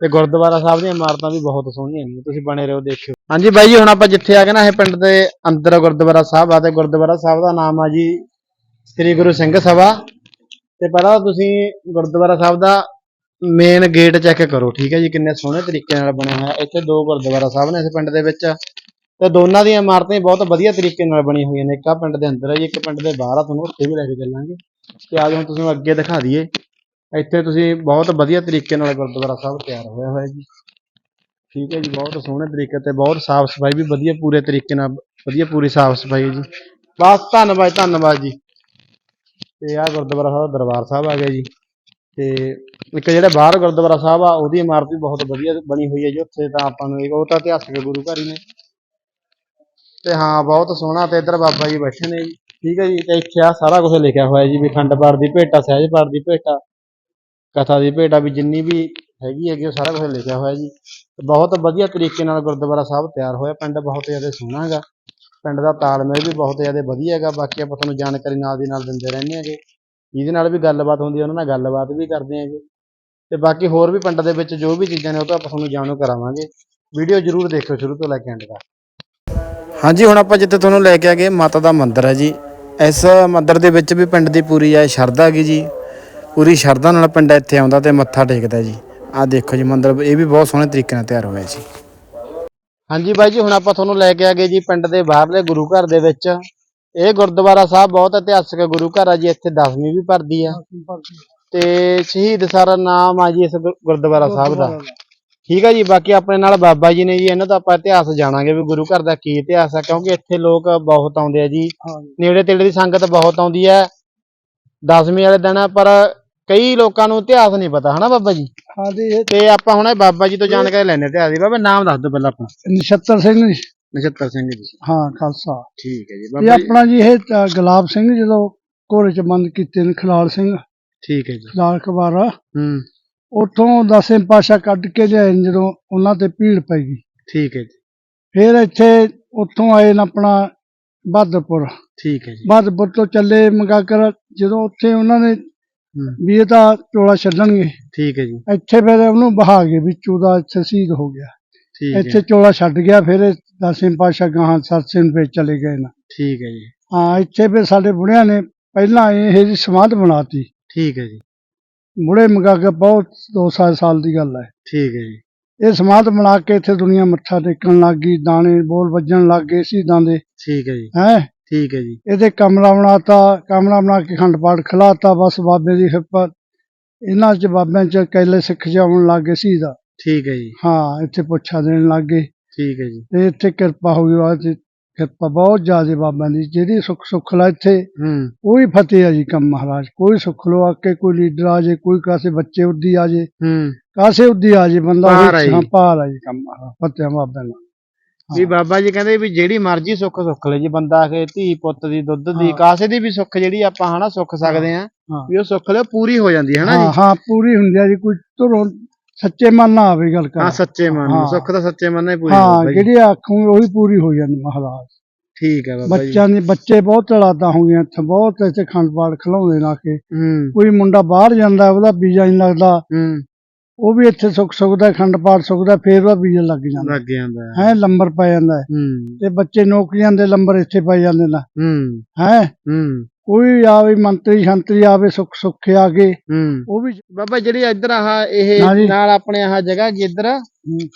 Speaker 1: ਤੇ ਗੁਰਦੁਆਰਾ ਸਾਹਿਬ ਦੀਆਂ ਇਮਾਰਤਾਂ ਵੀ ਬਹੁਤ ਸੋਹਣੀਆਂ ਨੇ। ਤੁਸੀਂ ਬਣੇ ਰਹੋ, ਦੇਖਿਓ। ਹਾਂਜੀ ਬਾਈ ਜੀ, ਹੁਣ ਆਪਾਂ ਜਿੱਥੇ ਆ ਗਏ ਨਾ, ਇਹ ਪਿੰਡ ਦੇ ਅੰਦਰ ਗੁਰਦੁਆਰਾ ਸਾਹਿਬ ਆ। ਤੇ ਗੁਰਦੁਆਰਾ ਸਾਹਿਬ ਦਾ ਨਾਮ ਆ ਜੀ ਸ੍ਰੀ ਗੁਰੂ ਸਿੰਘ ਸਭਾ। ਤੇ ਪਹਿਲਾਂ ਤੁਸੀਂ ਗੁਰਦੁਆਰਾ ਸਾਹਿਬ ਦਾ ਮੇਨ ਗੇਟ ਚੈੱਕ ਕਰੋ। ਠੀਕ ਹੈ ਜੀ, ਕਿੰਨੇ ਸੋਹਣੇ ਤਰੀਕੇ ਨਾਲ ਬਣਿਆ ਹੋਇਆ। ਇੱਥੇ ਦੋ ਗੁਰਦੁਆਰਾ ਸਾਹਿਬ ਨੇ ਇਸ ਪਿੰਡ ਦੇ ਵਿੱਚ। ਤੇ ਦੋਨਾਂ ਦੀਆਂ ਇਮਾਰਤਾਂ ਬਹੁਤ ਵਧੀਆ ਤਰੀਕੇ ਨਾਲ ਬਣੀਆਂ ਹੋਈਆਂ ਨੇ। ਇੱਕ ਆ ਪਿੰਡ ਦੇ ਅੰਦਰ ਹੈ ਜੀ, ਇੱਕ ਪਿੰਡ ਦੇ ਬਾਹਰ ਆ, ਤੁਹਾਨੂੰ ਉੱਥੇ ਵੀ ਲੈ ਕੇ ਚੱਲਾਂਗੇ। ਤੇ ਆ ਜਾਓ ਤੁਹਾਨੂੰ ਅੱਗੇ ਦਿਖਾ ਦਈਏ। ਇੱਥੇ ਤੁਸੀਂ ਬਹੁਤ ਵਧੀਆ ਤਰੀਕੇ ਨਾਲ ਗੁਰਦੁਆਰਾ ਸਾਹਿਬ ਤਿਆਰ ਹੋਇਆ ਹੋਇਆ ਜੀ। ਠੀਕ ਹੈ ਜੀ, ਬਹੁਤ ਸੋਹਣੇ ਤਰੀਕੇ ਤੇ ਬਹੁਤ ਸਾਫ਼ ਸਫ਼ਾਈ ਵੀ ਵਧੀਆ ਪੂਰੇ ਤਰੀਕੇ ਨਾਲ, ਵਧੀਆ ਪੂਰੀ ਸਾਫ਼ ਸਫ਼ਾਈ ਹੈ ਜੀ। ਬਸ ਧੰਨਵਾਦ ਧੰਨਵਾਦ ਜੀ। ਤੇ ਆ ਗੁਰਦੁਆਰਾ ਸਾਹਿਬ, ਦਰਬਾਰ ਸਾਹਿਬ ਆ ਗਿਆ ਜੀ। ਤੇ ਇੱਕ ਜਿਹੜਾ ਬਾਹਰ ਗੁਰਦੁਆਰਾ ਸਾਹਿਬ ਆ, ਉਹਦੀ ਇਮਾਰਤ ਵੀ ਬਹੁਤ ਵਧੀਆ ਬਣੀ ਹੋਈ ਹੈ ਜੀ। ਉੱਥੇ ਤਾਂ ਆਪਾਂ ਨੂੰ ਉਹ ਤਾਂ ਇਤਿਹਾਸਕ ਗੁਰੂ ਘਰ ਹੀ ਨੇ। ਤੇ ਹਾਂ, ਬਹੁਤ ਸੋਹਣਾ ਤੇ ਇੱਧਰ ਬਾਬਾ ਜੀ ਬੈਠੇ ਨੇ ਜੀ। ਠੀਕ ਹੈ ਜੀ, ਤੇ ਇੱਥੇ ਆ ਸਾਰਾ ਕੁਝ ਲਿਖਿਆ ਹੋਇਆ ਜੀ ਵੀ ਖੰਡ ਪਾਠ ਦੀ ਭੇਟਾ, ਸਹਿਜ ਪਾਠ ਦੀ ਭੇਟਾ, ਕਥਾ ਦੀ ਭੇਟਾ ਵੀ ਜਿੰਨੀ ਵੀ ਹੈਗੀ ਹੈਗੀ ਉਹ ਸਾਰਾ ਕੁਝ ਲਿਖਿਆ ਹੋਇਆ ਜੀ। ਬਹੁਤ ਵਧੀਆ ਤਰੀਕੇ ਨਾਲ ਗੁਰਦੁਆਰਾ ਸਾਹਿਬ ਤਿਆਰ ਹੋਇਆ, ਪਿੰਡ ਬਹੁਤ ਜ਼ਿਆਦਾ ਸੋਹਣਾ ਹੈਗਾ। ਪਿੰਡ ਦਾ ਤਾਲਮੇਲ ਵੀ ਬਹੁਤ ਜ਼ਿਆਦਾ ਵਧੀਆ ਹੈਗਾ, ਬਾਕੀ ਆਪਾਂ ਤੁਹਾਨੂੰ ਜਾਣਕਾਰੀ ਨਾਲ ਦੀ ਨਾਲ ਦਿੰਦੇ ਰਹਿੰਦੇ ਹੈਗੇ। ਜਿਹਦੇ ਨਾਲ ਵੀ ਗੱਲਬਾਤ ਹੁੰਦੀ ਹੈ, ਉਹਨਾਂ ਨਾਲ ਗੱਲਬਾਤ ਵੀ ਕਰਦੇ ਹੈਗੇ। ਤੇ ਬਾਕੀ ਹੋਰ ਵੀ ਪਿੰਡ ਦੇ ਵਿੱਚ ਜੋ ਵੀ ਚੀਜ਼ਾਂ ਨੇ ਉਹ ਤਾਂ ਆਪਾਂ ਤੁਹਾਨੂੰ ਜਾਣੂ ਕਰਾਵਾਂਗੇ। ਵੀਡੀਓ ਜਰੂਰ ਦੇਖਿਓ, ਸ਼ੁਰੂ ਤੋਂ ਲੈ ਕੇ ਐਂਡ ਤੱਕ। ਹਾਂਜੀ, ਹੁਣ ਆਪਾਂ ਜਿੱਥੇ ਤੁਹਾਨੂੰ ਲੈ ਕੇ ਆ ਗਏ, ਮਾਤਾ ਦਾ ਮੰਦਿਰ ਹੈ ਜੀ। ਇਸ ਮੰਦਿਰ ਦੇ ਵਿੱਚ ਵੀ ਪਿੰਡ ਦੀ ਪੂਰੀ ਹੈ ਸ਼ਰਧਾ ਹੈਗੀ ਜੀ। ਪੂਰੀ ਸ਼ਰਧਾ ਨਾਲ ਪਿੰਡ ਇੱਥੇ ਆਉਂਦਾ ਤੇ ਮੱਥਾ ਟੇਕਦਾ ਜੀ। ਆਹ ਦੇਖੋ ਜੀ, ਮੰਦਿਰ ਇਹ ਵੀ ਬਹੁਤ ਸੋਹਣੇ ਤਰੀਕੇ ਨਾਲ ਤਿਆਰ ਹੋਇਆ ਜੀ। ਹਾਂਜੀ ਬਾਈ ਜੀ, ਹੁਣ ਆਪਾਂ ਤੁਹਾਨੂੰ ਲੈ ਕੇ ਆ ਗਏ ਜੀ ਪਿੰਡ ਦੇ ਬਾਹਰਲੇ ਗੁਰੂ ਘਰ ਦੇ ਵਿੱਚ। ਇਹ ਗੁਰਦੁਆਰਾ ਸਾਹਿਬ ਬਹੁਤ ਇਤਿਹਾਸਕ ਗੁਰੂ ਘਰ ਆ ਜੀ, ਇੱਥੇ ਦਸਵੀਂ ਵੀ ਭਰਦੀ ਆ। ਤੇ ਸ਼ਹੀਦ ਸਾਰਾ ਨਾਮ ਆ ਜੀ ਇਸ ਗੁਰਦੁਆਰਾ ਸਾਹਿਬ ਦਾ। ਠੀਕ ਹੈ ਜੀ ਬਾਕੀ ਆਪਣੇ ਨਾਲ ਬਾਬਾ ਜੀ ਨੇ ਜੀ ਇਹਨਾਂ ਦਾ ਆਪਾਂ ਇਤਿਹਾਸ ਜਾਣਾਂਗੇ ਵੀ ਗੁਰੂ ਘਰ ਦਾ ਕੀ ਇਤਿਹਾਸ ਆ ਕਿਉਂਕਿ ਇੱਥੇ ਲੋਕ ਬਹੁਤ ਆਉਂਦੇ ਆ ਜੀ। ਨੇੜੇ ਤੇੜੇ ਦੀ ਸੰਗਤ ਬਹੁਤ ਆਉਂਦੀ ਹੈ ਦਸਵੀਂ ਵਾਲੇ ਦਿਨ ਪਰ ਕਈ ਲੋਕਾਂ ਨੂੰ ਇਤਿਹਾਸ ਨਹੀਂ ਪਤਾ ਹਨਾ ਬਾਬਾ ਜੀ?
Speaker 2: ਹਾਂ ਜੀ ਇਹ
Speaker 1: ਤੇ ਆਪਾਂ ਹੁਣ ਇਹ ਬਾਬਾ ਜੀ ਤੋਂ ਜਾਣਕਾਰੀ ਲੈਣੇ ਇਤਿਹਾਸ ਦੀ। ਬਾਬਾ ਨਾਮ ਦੱਸ ਦਿਓ ਪਹਿਲਾਂ ਆਪਣਾ।
Speaker 2: ਨਛੱਤਰ ਸਿੰਘ ਜੀ।
Speaker 1: ਨਛੱਤਰ ਸਿੰਘ ਜੀ।
Speaker 2: ਹਾਂ ਖਾਲਸਾ।
Speaker 1: ਠੀਕ ਹੈ ਜੀ
Speaker 2: ਇਹ
Speaker 1: ਬਾਬਾ ਜੀ।
Speaker 2: ਆਪਣਾ ਜੀ ਇਹ ਗੁਲਾਬ ਸਿੰਘ ਜਦੋਂ ਘੋੜੇ ਚ ਬੰਦ ਕੀਤੇ ਨੇ ਖਲਾਲ ਸਿੰਘ।
Speaker 1: ਠੀਕ ਹੈ ਜੀ।
Speaker 2: ਖਲਾਲ ਕਬਾਰਾ
Speaker 1: ਹੂੰ।
Speaker 2: ਉੱਥੋਂ ਦਸਵੇਂ ਪਾਸ਼ਾ ਕੱਢ ਕੇ ਲਿਆਏ ਜਦੋਂ ਉਹਨਾਂ ਤੇ ਭੀੜ ਪੈ ਗਈ।
Speaker 1: ਠੀਕ ਹੈ ਜੀ।
Speaker 2: ਫਿਰ ਇੱਥੇ ਉੱਥੋਂ ਆਏ ਨੇ ਆਪਣਾ ਬਹਾਦਰਪੁਰ।
Speaker 1: ਠੀਕ ਹੈ ਜੀ।
Speaker 2: ਬਹਾਦਰਪੁਰ ਤੋਂ ਚੱਲੇ ਮੰਗਾਕਰ ਜਦੋਂ ਉੱਥੇ ਉਹਨਾਂ ਨੇ ਵੀ ਇਹ ਤਾਂ ਟੋਲਾ ਛੱਡਣਗੇ।
Speaker 1: ਠੀਕ ਹੈ ਜੀ।
Speaker 2: ਇੱਥੇ ਫਿਰ ਉਹਨੂੰ ਬਹਾ ਗਏ ਵੀ ਚੂਦਾ ਇੱਥੇ ਸ਼ਹੀਦ ਹੋ ਗਿਆ।
Speaker 1: ਠੀਕ ਹੈ।
Speaker 2: ਇੱਥੇ ਚੋਲਾ ਛੱਡ ਗਿਆ ਫਿਰ ਦਸਵੇਂ ਪਾਸ਼ਾ ਗਾਹਾਂ ਸਰਸੇ ਨੂੰ ਚਲੇ ਗਏ ਨਾ।
Speaker 1: ਠੀਕ ਹੈ ਜੀ।
Speaker 2: ਹਾਂ ਇੱਥੇ ਫਿਰ ਸਾਡੇ ਬੁੜਿਆਂ ਨੇ ਪਹਿਲਾਂ ਇਹ ਜੀ ਸਮਾਧ ਬਣਾਤੀ।
Speaker 1: ਠੀਕ ਹੈ ਜੀ।
Speaker 2: ਬੁੜੇ ਮੰਗਾ ਕੇ ਬਹੁਤ 200 ਸਾਲ ਦੀ ਗੱਲ ਹੈ।
Speaker 1: ਠੀਕ ਹੈ ਜੀ।
Speaker 2: ਇਹ ਸਮਾਧ ਬਣਾ ਕੇ ਇੱਥੇ ਦੁਨੀਆ ਮੱਥਾ ਟੇਕਣ ਲੱਗ ਗਈ ਦਾਣੇ ਬੋਲ ਵੱਜਣ ਲੱਗ ਗਏ ਸ਼ਹੀਦਾਂ ਦੇ।
Speaker 1: ਠੀਕ ਹੈ ਜੀ।
Speaker 2: ਹੈ?
Speaker 1: ਠੀਕ ਹੈ ਜੀ।
Speaker 2: ਇਹਦੇ ਕਮਰਾ ਬਣਾਤਾ ਕਮਰਾ ਬਣਾ ਕੇ ਖੰਡ ਪਾਠ ਖਿਲਾਤਾ ਬਸ ਬਾਬੇ ਦੀ ਕਿਰਪਾ। ਇਹਨਾਂ ਚ ਬਾਬਿਆਂ ਚ ਕੈਲੇ ਸਿੱਖ ਜਾਉਣ ਲੱਗ ਗਏ ਸ਼ਹੀਦ।
Speaker 1: ਠੀਕ ਹੈ ਜੀ।
Speaker 2: ਹਾਂ ਇੱਥੇ ਪੁੱਛਾ ਦੇਣ ਲੱਗ ਗਏ।
Speaker 1: ਠੀਕ ਹੈ ਜੀ।
Speaker 2: ਤੇ ਇੱਥੇ ਕਿਰਪਾ ਹੋ ਗਈ ਬਾਅਦ ਕਿਰਪਾ ਬਹੁਤ ਜ਼ਿਆਦਾ ਬਾਬਿਆਂ ਦੀ ਜਿਹੜੀ ਸੁੱਖ ਸੁੱਖ ਲਾ ਇੱਥੇ
Speaker 1: ਹੂੰ।
Speaker 2: ਕੋਈ ਫਤਿਹ ਆ ਜੀ ਕੰਮ ਮਹਾਰਾਜ। ਕੋਈ ਸੁੱਖ ਲੋ ਆ ਕੇ ਕੋਈ ਲੀਡਰ ਆ ਜੇ ਕੋਈ ਕਾਸੇ ਬੱਚੇ ਉੱਦੀ ਆ ਜੇ
Speaker 1: ਹੂੰ।
Speaker 2: ਕਾਸੇ ਉੱਦੀ ਆ ਜੇ ਬੰਦਾ। ਹਾਂ ਪਾਰ ਆ ਜੀ ਕੰਮ ਮਹਾਰਾਜ ਫਤਿਹ ਬਾਬਿਆਂ ਦਾ।
Speaker 1: ਵੀ ਬਾਬਾ ਜੀ ਕਹਿੰਦੇ ਵੀ ਜਿਹੜੀ ਮਰਜ਼ੀ ਸੁੱਖ ਸੁੱਖ ਲੈ ਜੀ ਬੰਦਾ ਕੇ ਧੀ ਪੁੱਤ ਦੀ ਦੁੱਧ ਦੀ
Speaker 2: ਹਾਂ।
Speaker 1: ਕਾਸੇ ਦੀ ਵੀ ਸੁੱਖ ਜਿਹੜੀ ਆਪਾਂ ਹਨਾ ਸੁੱਖ ਸਕਦੇ ਆ
Speaker 2: ਹਾਂ
Speaker 1: ਵੀ ਉਹ ਸੁੱਖ ਲੈ ਪੂਰੀ ਹੋ ਜਾਂਦੀ ਹੈ ਹਨਾ
Speaker 2: ਹਾਂ
Speaker 1: ਜੀ।
Speaker 2: ਹਾਂ ਪੂਰੀ ਹੁੰਦੀ ਆ ਜੀ ਕੋਈ ਧਰੋਂ ਸੱਚੇ ਮਨ ਨਾਲ ਆਵੇ ਗੱਲ ਕਰ।
Speaker 1: ਹਾਂ ਸੱਚੇ ਮਨ ਨੂੰ।
Speaker 2: ਹਾਂ।
Speaker 1: ਸੁੱਖ ਤਾਂ ਸੱਚੇ ਮਨ ਨਾਲ ਹੀ ਪੂਰੀ
Speaker 2: ਹਾਂ
Speaker 1: ਹੋਊਗਾ ਜੀ
Speaker 2: ਜਿਹੜੀ ਆਖੂ ਉਹੀ ਪੂਰੀ ਹੋ ਜਾਂਦੀ ਮਹਾਰਾਜ।
Speaker 1: ਠੀਕ ਹੈ ਬਾਬਾ ਜੀ।
Speaker 2: ਬੱਚਿਆਂ ਦੇ ਬੱਚੇ ਬਹੁਤ ਤਲਾਦਾ ਹੋ ਗਏ ਇੱਥੇ ਬਹੁਤ ਇੱਥੇ ਖੰਡ ਪਾਠ ਖਿਲਾਉਂਦੇ ਲਾ ਕੇ।
Speaker 1: ਹੂੰ।
Speaker 2: ਕੋਈ ਮੁੰਡਾ ਬਾਹਰ ਜਾਂਦਾ ਉਹਦਾ ਵੀਜ਼ਾ ਨਹੀਂ ਲੱਗਦਾ।
Speaker 1: ਹੂੰ।
Speaker 2: ਉਹ ਵੀ ਇੱਥੇ ਸੁੱਖ ਸੁਖਦਾ ਖੰਡ ਪਾਠ ਸੁਖਦਾ ਫੇਰ ਉਹਦਾ ਵੀਜ਼ਾ ਲੱਗ ਜਾਂਦਾ।
Speaker 1: ਲੱਗ ਜਾਂਦਾ। ਹੈ
Speaker 2: ਹੈ ਲੰਬਰ ਪੈ ਜਾਂਦਾ। ਹੈ
Speaker 1: ਹੂੰ।
Speaker 2: ਤੇ ਬੱਚੇ ਨੌਕਰੀਆਂ ਦੇ ਲੰਬਰ ਇੱਥੇ ਪੈ ਜਾਂਦੇ ਨੇ।
Speaker 1: ਹੂੰ।
Speaker 2: ਹੈ?
Speaker 1: ਹੂੰ।
Speaker 2: ਕੋਈ ਆਵੇ ਮੰਤਰੀ ਸ਼ੰਤਰੀ ਆਵੇ ਸੁੱਖ ਸੁੱਖੇ ਆ ਕੇ
Speaker 1: ਹੂੰ।
Speaker 2: ਉਹ ਵੀ
Speaker 1: ਬਾਬਾ ਜਿਹੜੀ ਇੱਧਰ ਆਹ ਇਹ। ਨਾਲ ਆਪਣੇ ਆਹ ਜਗ੍ਹਾ ਕੀ ਇੱਧਰ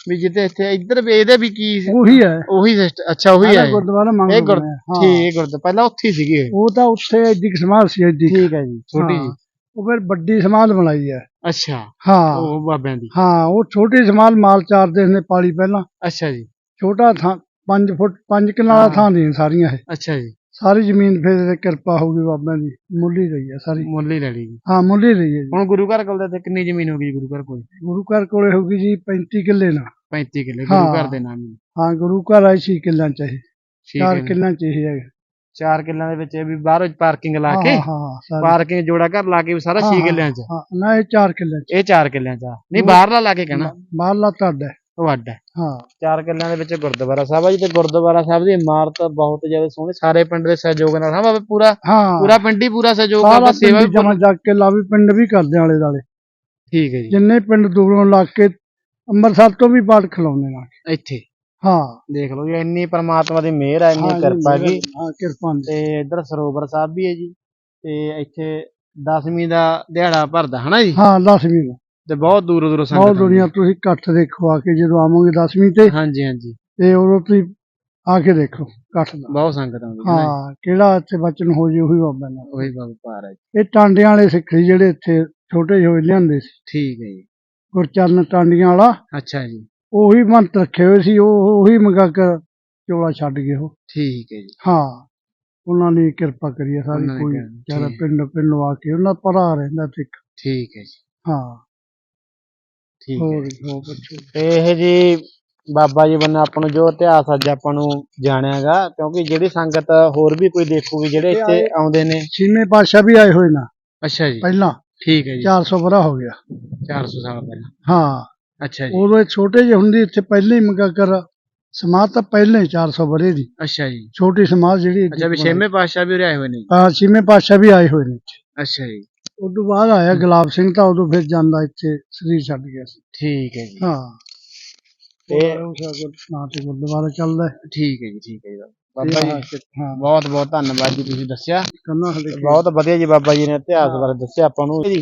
Speaker 1: ਵੀ ਜਿੱਥੇ ਇੱਥੇ ਇੱਧਰ ਵੀ ਇਹਦੇ ਵੀ ਕੀ
Speaker 2: ਉਹੀ ਹੈ।
Speaker 1: ਉਹੀ ਸਿਸਟ- ਅੱਛਾ ਉਹੀ ਹੈ
Speaker 2: ਗੁਰਦੁਆਰਾ
Speaker 1: ਇਹ
Speaker 2: ਮੰਗਲ
Speaker 1: ਗੁਰ। ਠੀਕ ਗੁਰਦ ਪਹਿਲਾਂ ਉੱਥੇ ਹੀ ਸੀਗੀ ਇਹ।
Speaker 2: ਉਹ ਤਾਂ ਉੱਥੇ ਐਡੀ ਕੁ ਸਮਾਧ ਸੀ ਐਡੀ।
Speaker 1: ਠੀਕ ਹੈ ਜੀ ਛੋਟੀ ਜੀ।
Speaker 2: ਉਹ ਫਿਰ ਵੱਡੀ ਸਮਾਧ ਬਣਾਈ ਹੈ।
Speaker 1: ਅੱਛਾ।
Speaker 2: ਹਾਂ।
Speaker 1: ਉਹ ਬਾਬਿਆਂ ਦੀ।
Speaker 2: ਹਾਂ ਉਹ ਛੋਟੀ ਸਮਾਧ ਮਾਲ ਚਾਰਦੇ ਨੇ ਪਾਲੀ ਪਹਿਲਾਂ।
Speaker 1: ਅੱਛਾ ਜੀ।
Speaker 2: ਛੋਟਾ ਥਾਂ 5 ਫੁੱਟ 5 ਕਿਨਾਲਾ
Speaker 1: ਹਾਂ।
Speaker 2: ਥਾਂ ਦੀਆਂ ਸਾਰੀਆਂ ਇਹ।
Speaker 1: ਅੱਛਾ ਜੀ।
Speaker 2: ਸਾਰੀ ਜ਼ਮੀਨ ਫਿਰ ਇਹਦੇ ਕਿਰਪਾ ਹੋ ਗਈ ਬਾਬਿਆਂ ਦੀ ਮੁੱਲੀ ਰਹੀ ਹੈ ਸਾਰੀ
Speaker 1: ਮੁੱਲ ਹੀ ਲੈ ਲਈ ਜੀ
Speaker 2: ਹਾਂ ਮੁੱਲੀ ਰਹੀ ਹੈ ਜੀ
Speaker 1: ਹੁਣ ਗੁਰੂ ਘਰ ਕੋਲ ਤੇ ਕਿੰਨੀ ਜ਼ਮੀਨ ਹੋ ਗਈ ਗੁਰੂ ਘਰ ਕੋਲ
Speaker 2: ਗੁਰੂ ਘਰ ਕੋਲੇ ਹੋ ਗਈ ਜੀ 35 ਕਿੱਲੇ ਨਾ
Speaker 1: 35 ਕਿੱਲੇ
Speaker 2: ਹਾਂ।
Speaker 1: ਗੁਰੂ ਘਰ ਦੇ ਨਾਮ ਹੀ
Speaker 2: ਹਾਂ ਗੁਰੂ ਘਰ ਆਈ 6 ਕਿੱਲਿਆਂ ਚ ਇਹ
Speaker 1: ਠੀਕ
Speaker 2: ਚਾਰ
Speaker 1: ਹੈ ਜੀ।
Speaker 2: ਕਿੱਲਿਆਂ ਚ ਇਹ ਹੈ
Speaker 1: ਚਾਰ ਕਿੱਲਿਆਂ ਦੇ ਵਿੱਚ ਇਹ ਵੀ ਬਾਹਰੋਂ ਪਾਰਕਿੰਗ ਲਾ
Speaker 2: ਹਾਂ
Speaker 1: ਕੇ
Speaker 2: ਹਾਂ, ਹਾਂ ਸਾਰੀ।
Speaker 1: ਪਾਰਕਿੰਗ ਜੋੜਾ ਘਰ ਲਾ ਕੇ ਵੀ ਸਾਰਾ
Speaker 2: ਹਾਂ,
Speaker 1: 6
Speaker 2: ਹਾਂ,
Speaker 1: ਕਿੱਲਿਆਂ ਚ
Speaker 2: ਹਾਂ ਨਾ ਇਹ 4 ਕਿੱਲਿਆਂ ਚ
Speaker 1: ਇਹ 4 ਕਿੱਲਿਆਂ ਚ ਆ। ਨਹੀਂ
Speaker 2: ਉਹ-
Speaker 1: ਬਾਹਰਲਾ ਲਾ ਕੇ ਕਹਿਣਾ
Speaker 2: ਬਾਹਰਲਾ ਤੁਹਾਡਾ ਹੈ।
Speaker 1: ਅੱਡ ਹੈ।
Speaker 2: ਹਾਂ।
Speaker 1: ਚਾਰ ਕਿੱਲਿਆਂ ਦੇ ਵਿੱਚ ਗੁਰਦੁਆਰਾ ਸਾਹਿਬ ਆ ਜੀ ਤੇ ਗੁਰਦੁਆਰਾ ਸਾਹਿਬ ਦੀ ਇਮਾਰਤ ਬਹੁਤ ਜ਼ਿਆਦਾ ਸੋਹਣੀ ਸਾਰੇ ਪਿੰਡ ਦੇ ਸਹਿਯੋਗ ਨਾਲ ਹਾਂ ਬਾਬਾ ਪੂਰਾ
Speaker 2: ਹਾਂ।
Speaker 1: ਪੂਰਾ ਪਿੰਡ ਹੀ ਪੂਰਾ ਸਹਿਯੋਗ
Speaker 2: ਸਾਰਾ
Speaker 1: ਕਰਦਾ ਸੇਵਾ
Speaker 2: ਪਿੰਡ
Speaker 1: ਵੀ
Speaker 2: ਜਮਾ ਜਾ ਕੇ ਲਾਵੀ ਪਿੰਡ ਵੀ ਕਰਦੇ ਆਲੇ ਦਾਲੇ
Speaker 1: ਠੀਕ ਹੈ ਜੀ।
Speaker 2: ਜਿੰਨੇ ਪਿੰਡ ਦੂਰੋਂ ਲੱਗ ਕੇ ਅੰਮ੍ਰਿਤਸਰ ਤੋਂ ਵੀ ਪਾਠ ਖਿਲਾਉਂਦੇ ਨੇ
Speaker 1: ਇੱਥੇ?
Speaker 2: ਹਾਂ।
Speaker 1: ਦੇਖ ਲਓ ਜੀ ਇੰਨੀ ਪਰਮਾਤਮਾ ਦੀ ਮਿਹਰ ਹੈ ਇੰਨੀ ਕਿਰਪਾ ਜੀ
Speaker 2: ਹਾਂ ਕਿਰਪਾ।
Speaker 1: ਤੇ ਇੱਧਰ ਸਰੋਵਰ ਸਾਹਿਬ ਵੀ ਹੈ ਜੀ ਤੇ ਇੱਥੇ ਦਸਵੀਂ ਦਾ ਦਿਹਾੜਾ ਭਰਦਾ ਹਨਾ ਜੀ?
Speaker 2: ਹਾਂ ਦਸਵੀਂ ਨੂੰ
Speaker 1: ਤੇ ਬਹੁਤ ਦੂਰੋਂ ਦੂਰੋਂ ਸੰਗਤ
Speaker 2: ਬਹੁਤ ਦੁਨੀਆ ਤੁਸੀਂ ਇਕੱਠ ਦੇਖੋ ਆ ਕੇ ਜਦੋਂ ਆਵੋਗੇ ਦਸਵੀਂ ਤੇ
Speaker 1: ਆਉਂਦੀ। ਹਾਂਜੀ ਹਾਂਜੀ।
Speaker 2: ਤੇ ਉਦੋਂ ਤੁਸੀਂ ਆ ਕੇ ਦੇਖੋ ਇਕੱਠ ਦਾ।
Speaker 1: ਬਹੁਤ ਸੰਗਤ ਆਉਂਦੀ ਹੈ।
Speaker 2: ਹਾਂ ਕਿਹੜਾ ਇੱਥੇ ਬਚਨ ਹੋ ਜੇ ਉਹੀ ਬਾਬਾ ਨਾਲ
Speaker 1: ਉਹੀ ਬਾਬਾ ਪਾਰ ਹੈ।
Speaker 2: ਇਹ ਟਾਂਡਿਆਂ ਵਾਲੇ ਸਿੱਖ ਸੀ ਜਿਹੜੇ ਇੱਥੇ ਛੋਟੇ ਜਿਹੇ ਲਿਆਂਦੇ ਸੀ।
Speaker 1: ਠੀਕ ਹੈ ਜੀ।
Speaker 2: ਗੁਰਚਰਨ ਟਾਂਡੀਆਂ ਵਾਲਾ
Speaker 1: ਅੱਛਾ ਜੀ।
Speaker 2: ਉਹੀ ਮੰਤ ਰੱਖੇ ਹੋਏ ਸੀ ਉਹ ਉਹੀ ਮੰਗਾ ਕਰ ਚੋਲਾ ਛੱਡ ਗਏ ਉਹ।
Speaker 1: ਠੀਕ ਹੈ ਜੀ।
Speaker 2: ਹਾਂ ਉਹਨਾਂ ਨੇ ਕਿਰਪਾ ਕਰੀ ਸਾਰੀ ਕੋਈ ਜ਼ਿਆਦਾ। ਪਿੰਡ ਪਿੰਡੋਂ ਆ ਕੇ ਉਹਨਾਂ ਪਰਾ ਰਹਿੰਦਾ ਸਿੱਖ
Speaker 1: ਠੀਕ ਹੈ ਜੀ।
Speaker 2: ਹਾਂ।
Speaker 1: ਠੀਕ ਹੈ।
Speaker 2: ਹੋਰ ਪੁੱਛੋ
Speaker 1: ਤੇ ਇਹ ਜੀ ਬਾਬਾ ਜੀ ਬੰਨਾ ਆਪਾਂ ਨੂੰ ਜੋ ਇਤਿਹਾਸ ਅੱਜ ਆਪਾਂ ਨੂੰ ਜਾਣਿਆਗਾ ਕਿਉਂਕਿ ਜਿਹੜੀ ਸੰਗਤ ਹੋਰ ਵੀ ਕੋਈ ਦੇਖੂਗੀ ਜਿਹੜੇ
Speaker 2: ਇਹ
Speaker 1: ਇੱਥੇ
Speaker 2: ਆਏ-
Speaker 1: ਆਉਂਦੇ ਨੇ।
Speaker 2: ਛੇਵੇਂ ਪਾਤਸ਼ਾਹ ਵੀ ਆਏ ਹੋਏ ਨਾ।
Speaker 1: ਅੱਛਾ ਜੀ।
Speaker 2: ਪਹਿਲਾਂ।
Speaker 1: ਠੀਕ ਹੈ ਜੀ।
Speaker 2: 400 ਬਰਾ ਹੋ ਗਿਆ।
Speaker 1: 400 ਸਾਲ ਪਹਿਲਾਂ।
Speaker 2: ਹਾਂ।
Speaker 1: ਅੱਛਾ ਜੀ।
Speaker 2: ਉਦੋਂ ਇਹ ਛੋਟੇ ਜਿਹੇ ਹੁੰਦੇ ਇੱਥੇ ਪਹਿਲਾਂ ਹੀ ਮੰਗਾ ਕਰ ਸਮਾਧ ਤਾਂ ਪਹਿਲਾਂ ਹੀ 400 ਬਰੇ ਦੀ।
Speaker 1: ਅੱਛਾ ਜੀ।
Speaker 2: ਛੋਟੀ ਸਮਾਧ ਜਿਹੜੀ
Speaker 1: ਅੱਛਾ ਵੀ ਛੇਵੇਂ ਪਾਤਸ਼ਾਹ ਵੀ ਉਰੇ ਆਏ ਹੋਏ ਨੇ। ਜੀ।
Speaker 2: ਹਾਂ ਛੇਵੇਂ ਪਾਤਸ਼ਾਹ ਵੀ ਆਏ ਹੋਏ ਨੇ ਇੱਥੇ।
Speaker 1: ਅੱਛਾ ਜੀ।
Speaker 2: ਉਦੋਂ ਬਾਅਦ ਆਇਆ ਗੁਲਾਬ ਸਿੰਘ ਤਾਂ ਉਦੋਂ ਫਿਰ ਜਾਂਦਾ ਇੱਥੇ ਸਰੀਰ ਛੱਡ ਗਿਆ ਸੀ।
Speaker 1: ਠੀਕ ਹੈ ਜੀ।
Speaker 2: ਹਾਂ।
Speaker 1: ਤੇ
Speaker 2: ਨਾ ਤੇ ਗੁਰਦੁਆਰਾ ਚੱਲਦਾ। ਹੈ
Speaker 1: ਠੀਕ ਹੈ ਜੀ ਠੀਕ ਹੈ ਜੀ। ਬਾਬਾ ਜੀ
Speaker 2: ਹਾਂ
Speaker 1: ਬਹੁਤ ਬਹੁਤ ਧੰਨਵਾਦ ਜੀ ਤੁਸੀਂ ਦੱਸਿਆ।
Speaker 2: ਕੰਨਾ ਹਲੇ
Speaker 1: ਬਹੁਤ ਵਧੀਆ ਜੀ ਬਾਬਾ ਜੀ ਨੇ ਇਤਿਹਾਸ ਬਾਰੇ ਦੱਸਿਆ ਆਪਾਂ ਨੂੰ। ਜੀ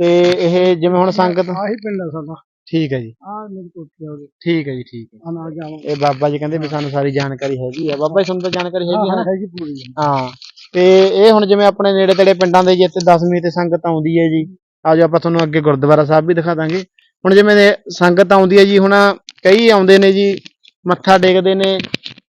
Speaker 1: ਤੇ ਇਹ ਜਿਵੇਂ ਹੁਣ ਸੰਗਤ
Speaker 2: ਆਹੀ ਪਿੰਡ ਹੈ ਸਾਡਾ।
Speaker 1: ਠੀਕ ਹੈ ਜੀ।
Speaker 2: ਆਹ ਮੇਰੀ ਕੋਠੀ ਆ ਉਹਦੇ
Speaker 1: ਠੀਕ ਹੈ ਜੀ ਠੀਕ ਹੈ।
Speaker 2: ਆ ਨਾ ਜਾਵਾਂ।
Speaker 1: ਇਹ ਬਾਬਾ ਜੀ ਕਹਿੰਦੇ ਵੀ ਸਾਨੂੰ ਸਾਰੀ ਜਾਣਕਾਰੀ ਹੈਗੀ ਆ। ਬਾਬਾ ਜੀ ਤੁਹਾਨੂੰ ਤਾਂ ਜਾਣਕਾਰੀ ਹੈਗੀ ਹੈ
Speaker 2: ਹਾਂ
Speaker 1: ਨਾ?
Speaker 2: ਹੈਗੀ ਪੂਰੀ।
Speaker 1: ਹਾਂ। ਤੇ ਇਹ ਹੁਣ ਜਿਵੇਂ ਆਪਣੇ ਨੇੜੇ ਤੇੜੇ ਪਿੰਡਾਂ ਦੇ ਜਿੱਥੇ 10ਵੀਂ ਤੇ ਸੰਗਤ ਆਉਂਦੀ ਹੈ ਜੀ ਆਜੋ ਆਪਾਂ ਤੁਹਾਨੂੰ ਅੱਗੇ ਗੁਰਦੁਆਰਾ ਸਾਹਿਬ ਵੀ ਦਿਖਾ ਦਾਂਗੇ। ਹੁਣ ਜਿਵੇਂ ਸੰਗਤ ਆਉਂਦੀ ਹੈ ਜੀ, ਹੁਣ ਕਈ ਆਉਂਦੇ ਨੇ ਜੀ, ਮੱਥਾ ਟੇਕਦੇ ਨੇ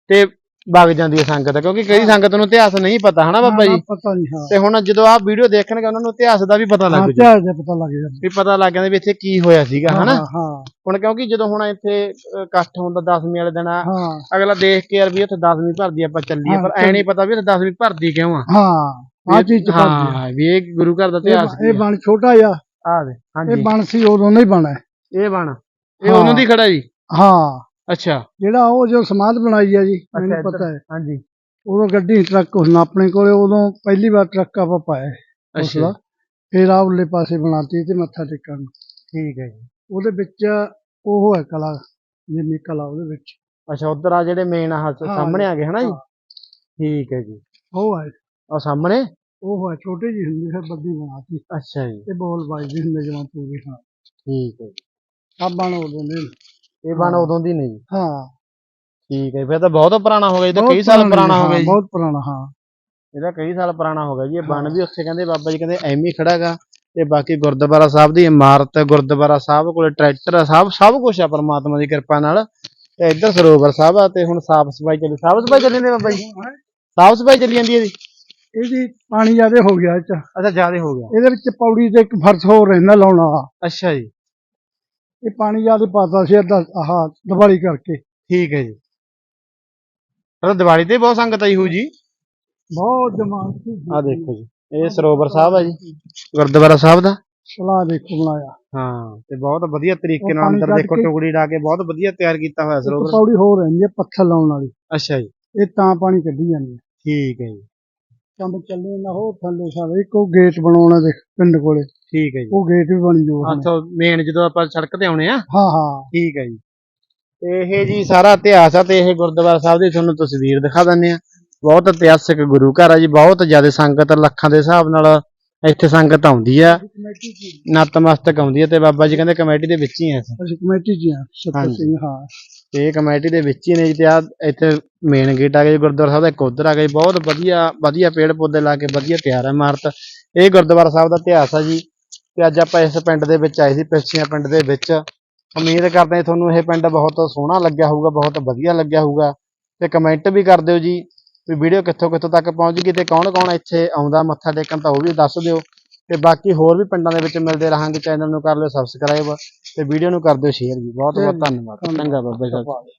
Speaker 1: ਤੇ ਵਗ ਜਾਂਦੀ ਹੈ ਸੰਗਤ ਕਿਉਂਕਿ ਕਈ ਸੰਗਤ ਨੂੰ ਇਤਿਹਾਸ ਨਹੀਂ ਪਤਾ ਹਨਾ ਬਾਬਾ ਜੀ?
Speaker 2: ਪਤਾ ਨਹੀਂ ਹਾਂ।
Speaker 1: ਤੇ ਹੁਣ ਜਦੋਂ ਆਹ ਵੀਡੀਓ ਦੇਖਣਗੇ ਉਹਨਾਂ ਨੂੰ ਇਤਿਹਾਸ ਦਾ ਵੀ ਪਤਾ ਲੱਗ ਜੂ
Speaker 2: ਪਿਆਰ ਦਾ ਪਤਾ ਲੱਗ ਜਾਂਦਾ
Speaker 1: ਵੀ ਪਤਾ ਲੱਗ ਜਾਂਦਾ ਵੀ ਇੱਥੇ ਕੀ ਹੋਇਆ ਸੀਗਾ ਹਨਾ?
Speaker 2: ਹਾਂ, ਹਾਂ।
Speaker 1: ਹੁਣ ਕਿਉਂਕਿ ਜਦੋਂ ਹੁਣ ਇੱਥੇ ਅਹ, ਇਕੱਠ ਹੁੰਦਾ 10ਵੀਂ ਵਾਲੇ ਦਿਨ
Speaker 2: ਹਾਂ।
Speaker 1: ਅਗਲਾ ਦੇਖ ਕੇ ਯਾਰ ਵੀ ਉੱਥੇ 10ਵੀਂ ਭਰਦੀ ਆਪਾਂ ਚੱਲੀਏ
Speaker 2: ਹਾਂ,
Speaker 1: ਪਰ ਐ ਨਹੀਂ ਪਤਾ ਵੀ ਉੱਥੇ 10ਵੀਂ ਭਰਦੀ ਕਿਉਂ ਆ।
Speaker 2: ਹਾਂ ਆ ਚੀਜ਼ ਚ
Speaker 1: ਹਾਂ ਵੀ ਇਹ ਗੁਰੂ ਘਰ ਦਾ ਇਤਿਹਾਸ
Speaker 2: ਇਹ ਬਣ ਛੋਟਾ ਆ
Speaker 1: ਆ ਦੇ ਹਾਂਜੀ।
Speaker 2: ਇਹ ਬਣ ਸੀ ਉਦੋਂ ਨਹੀਂ ਬਣਾ।
Speaker 1: ਇਹ ਬਣ। ਇਹ
Speaker 2: ਹਾਂ।
Speaker 1: ਉਹਨਾਂ ਦੀ ਖੜਾ ਜੀ
Speaker 2: ਹਾਂ।
Speaker 1: ਅੱਛਾ।
Speaker 2: ਜਿਹੜਾ ਉਹ ਜੋ ਸਮਾਧ ਬਣਾਈ ਆ ਜੀ ਮੈਨੂੰ
Speaker 1: ਇੱਧਰ।
Speaker 2: ਪਤਾ ਹੈ।
Speaker 1: ਹਾਂਜੀ।
Speaker 2: ਉਦੋਂ ਗੱਡੀ ਟਰੱਕ ਹੁਣ ਆਪਣੇ ਕੋਲੇ ਉਦੋਂ ਪਹਿਲੀ ਵਾਰ ਟਰੱਕ ਆਪਾਂ ਪਾਇਆ
Speaker 1: ਅੱਛਾ।
Speaker 2: ਉਸਲਾ ਫਿਰ ਆ ਉਰਲੇ ਪਾਸੇ ਬਣਾਤੀ ਤੇ ਮੱਥਾ ਟੇਕਣ ਨੂੰ।
Speaker 1: ਠੀਕ ਹੈ ਜੀ।
Speaker 2: ਉਹਦੇ ਵਿੱਚ ਉਹ ਹੈ ਕਲਾ ਜਿੰਨੀ ਕਲਾ ਉਹਦੇ ਵਿੱਚ।
Speaker 1: ਅੱਛਾ ਉਧਰ ਆ ਜਿਹੜੇ ਮੇਨ ਆ ਸਾਹਮਣੇ ਆ ਗਏ ਹਨਾ ਜੀ?
Speaker 2: ਹਾਂ।
Speaker 1: ਠੀਕ ਹੈ ਜੀ।
Speaker 2: ਉਹ ਹੈ।
Speaker 1: ਉਹ ਸਾਹਮਣੇ?
Speaker 2: ਉਹ ਹੈ ਛੋਟੀ ਜਿਹੀ ਹੁੰਦੀ ਫਿਰ ਵੱਡੀ ਬਣਾਤੀ।
Speaker 1: ਅੱਛਾ ਜੀ।
Speaker 2: ਤੇ ਬੋਲ ਵੱਜਦੀ ਹੁੰਦੇ ਜਮਾਂ ਪੂਰੀ ਹਾਂ।
Speaker 1: ਠੀਕ ਹੈ ਜੀ।
Speaker 2: ਆ ਬਣ ਨੇ।
Speaker 1: ਇਹ ਬਣ ਉਦੋਂ ਦੀ ਨਹੀਂ
Speaker 2: ਹਾਂ।
Speaker 1: ਠੀਕ ਹੈ ਫਿਰ ਤਾਂ ਬਹੁਤ ਪੁਰਾਣਾ ਹੋ ਗਿਆ ਇਹ ਤਾਂ
Speaker 2: ਬਹੁਤ
Speaker 1: ਕਈ ਸਾਲ ਪੁਰਾਣਾ
Speaker 2: ਹਾਂ,
Speaker 1: ਗਿਆ ਜੀ।
Speaker 2: ਬਹੁਤ ਪੁਰਾਣਾ ਹਾਂ।
Speaker 1: ਇਹਦਾ ਕਈ ਸਾਲ ਪੁਰਾਣਾ ਹੋ ਗਿਆ ਜੀ ਇਹ ਬਣ ਵੀ ਉੱਥੇ ਕਹਿੰਦੇ ਬਾਬਾ ਜੀ ਕਹਿੰਦੇ ਐਵੇਂ ਹੀ ਖੜਾ ਗਾ ਤੇ ਬਾਕੀ ਗੁਰਦੁਆਰਾ ਸਾਹਿਬ ਦੀ ਇਮਾਰਤ ਗੁਰਦੁਆਰਾ ਸਾਹਿਬ ਕੋਲੇ ਟਰੈਕਟਰ ਆ ਸਭ ਸਭ ਕੁਝ ਆ ਪਰਮਾਤਮਾ ਦੀ ਕਿਰਪਾ ਨਾਲ। ਤੇ ਇੱਧਰ ਸਰੋਵਰ ਸਾਹਿਬ ਆ ਤੇ ਹੁਣ ਸਾਫ਼ ਸਫ਼ਾਈ ਚੱਲੀ ਸਾਫ਼ ਸਫ਼ਾਈ ਚੱਲੀ ਨੇ ਬਾਬਾ ਜੀ? ਸਾਫ਼ ਸਫ਼ਾਈ ਚੱਲੀ ਜਾਂਦੀ ਜੀ?
Speaker 2: ਇਹਦੀ ਪਾਣੀ ਜ਼ਿਆਦਾ ਹੋ ਗਿਆ ਇਹ ਚ।
Speaker 1: ਅੱਛਾ ਜ਼ਿਆਦਾ ਹੋ ਗਿਆ।
Speaker 2: ਇਹਦੇ ਵਿੱਚ ਪੌੜੀ ਤੇ ਇੱਕ ਫਰਸ਼ ਹੋਰ ਰਹਿੰਦਾ ਲਾਉਣ।
Speaker 1: ਅੱਛਾ ਜੀ।
Speaker 2: ਇਹ ਪਾਣੀ ਜ਼ਿਆਦਾ ਪਾਤਾ ਸੀ ਅੱਧਾ ਆਹ ਦਿਵਾਲੀ ਕਰਕੇ।
Speaker 1: ਠੀਕ ਹੈ ਜੀ। ਪਰ ਦੀਵਾਲੀ ਤੇ ਬਹੁਤ ਸੰਗਤ ਆਈ ਹੋ ਜੀ।
Speaker 2: ਬਹੁਤ ਜਮਾਨ ਸੀ।
Speaker 1: ਆ ਦੇਖੋ ਜੀ ਇਹ ਸਰੋਵਰ ਸਾਹਿਬ ਆ ਜੀ ਗੁਰਦੁਆਰਾ ਸਾਹਿਬ ਦਾ।
Speaker 2: ਸਲਾਹ ਦੇਖੋ ਬਣਾਇਆ।
Speaker 1: ਹਾਂ ਤੇ ਬਹੁਤ ਵਧੀਆ ਤਰੀਕੇ ਨਾਲ ਅੰਦਰ ਦੇਖੋ ਟੁਕੜੀ ਡਾ ਕੇ ਬਹੁਤ ਵਧੀਆ ਤਿਆਰ ਕੀਤਾ ਹੋਇਆ ਸਰੋਵਰ।
Speaker 2: ਪੌੜੀ ਹੋਰ ਰਹਿੰਦੀ ਹੈ ਪੱਥਰ ਲਾਉਣ ਵਾਲੀ।
Speaker 1: ਅੱਛਾ ਜੀ।
Speaker 2: ਇਹ ਤਾਂ ਪਾਣੀ ਕੱਢੀ ਜਾਂਦੇ।
Speaker 1: ਠੀਕ ਹੈ ਜੀ।
Speaker 2: ਚੰਦ ਚੱਲੇ ਨਾ ਹੋ ਥੱਲੇ ਸਾਰੇ ਇੱਕ ਗੇਟ ਬਣਾਉਣਾ ਦੇਖ ਪਿੰਡ ਕੋਲੇ।
Speaker 1: ਠੀਕ ਹੈ ਜੀ।
Speaker 2: ਉਹ ਗੇਟ ਵੀ ਬਣ ਜੂ
Speaker 1: ਅੱਛਾ ਮੇਨ ਜਦੋਂ ਆਪਾਂ ਸੜਕ ਤੇ ਆਉਣੇ ਆ।
Speaker 2: ਹਾਂ ਹਾਂ।
Speaker 1: ਠੀਕ ਹੈ ਜੀ। ਤੇ ਇਹ ਜੀ ਸਾਰਾ ਇਤਿਹਾਸ ਆ ਤੇ ਇਹ ਗੁਰਦੁਆਰਾ ਸਾਹਿਬ ਦੀ ਤੁਹਾਨੂੰ ਤਸਵੀਰ ਦਿਖਾ ਦਿੰਨੇ ਆ। ਬਹੁਤ ਇਤਿਹਾਸਕ ਗੁਰੂ ਘਰ ਆ ਜੀ ਬਹੁਤ ਜ਼ਿਆਦਾ ਸੰਗਤ ਲੱਖਾਂ ਦੇ ਹਿਸਾਬ ਨਾਲ ਇੱਥੇ ਸੰਗਤ ਆਉਂਦੀ ਆ। ਨਤਮਸਤਕ ਆਉਂਦੀ ਆ ਤੇ ਬਾਬਾ ਜੀ ਕਹਿੰਦੇ ਕਮੇਟੀ ਦੇ ਵਿੱਚ ਹੀ ਆ ਅਸੀਂ।
Speaker 2: ਕਮੇਟੀ ਜੀ ਆ
Speaker 1: ਹਾਂਜੀ।
Speaker 2: ਸਿੰਘ ਹਾਂ।
Speaker 1: ਤੇ ਇਹ ਕਮੇਟੀ ਦੇ ਵਿੱਚ ਹੀ ਨੇ ਜੀ ਤੇ ਆ ਇੱਥੇ ਮੇਨ ਗੇਟ ਆ ਗਿਆ ਜੀ ਗੁਰਦੁਆਰਾ ਸਾਹਿਬ ਦਾ ਇੱਕ ਉੱਧਰ ਆ ਗਿਆ ਬਹੁਤ ਵਧੀਆ ਵਧੀਆ ਪੇੜ ਪੌਦੇ ਲਾ ਕੇ ਵਧੀਆ ਤਿਆਰ ਹੈ ਇਮਾਰਤ। ਇਹ ਗੁਰਦੁਆਰਾ ਸਾਹਿਬ ਦਾ ਇਤਿਹਾਸ ਆ ਜੀ। ਤੇ ਅੱਜ ਆਪਾਂ ਇਸ ਪਿੰਡ ਦੇ ਵਿੱਚ ਆਏ ਸੀ ਪਿਲਸੀਆਂ ਪਿੰਡ ਦੇ ਵਿੱਚ। ਉਮੀਦ ਕਰਦੇ ਹਾਂ ਤੁਹਾਨੂੰ ਇਹ ਪਿੰਡ ਬਹੁਤ ਸੋਹਣਾ ਲੱਗਿਆ ਹੋਊਗਾ ਬਹੁਤ ਵਧੀਆ ਲੱਗਿਆ ਹੋਊਗਾ। ਤੇ ਕਮੈਂਟ ਵੀ ਕਰ ਦਿਓ ਜੀ ਵੀ ਵੀਡੀਓ ਕਿੱਥੋਂ ਕਿੱਥੋਂ ਤੱਕ ਪਹੁੰਚ ਗਈ ਤੇ ਕੌਣ ਕੌਣ ਇੱਥੇ ਆਉਂਦਾ ਮੱਥਾ ਟੇਕਣ ਤਾਂ ਉਹ ਵੀ ਦੱਸ ਦਿਓ। ਤੇ ਬਾਕੀ ਹੋਰ ਵੀ ਪਿੰਡਾਂ ਦੇ ਵਿੱਚ ਮਿਲਦੇ ਰਹਾਂਗੇ ਚੈਨਲ ਨੂੰ ਕਰ ਲਿਓ ਸਬਸਕ੍ਰਾਈਬ ਤੇ ਵੀਡੀਓ ਨੂੰ ਕਰ ਦਿਓ ਸ਼ੇਅਰ ਵੀ ਬਹੁਤ ਬਹੁਤ ਧੰਨਵਾਦ। ਚੰਗਾ ਬਾਬਾ ਜੀ।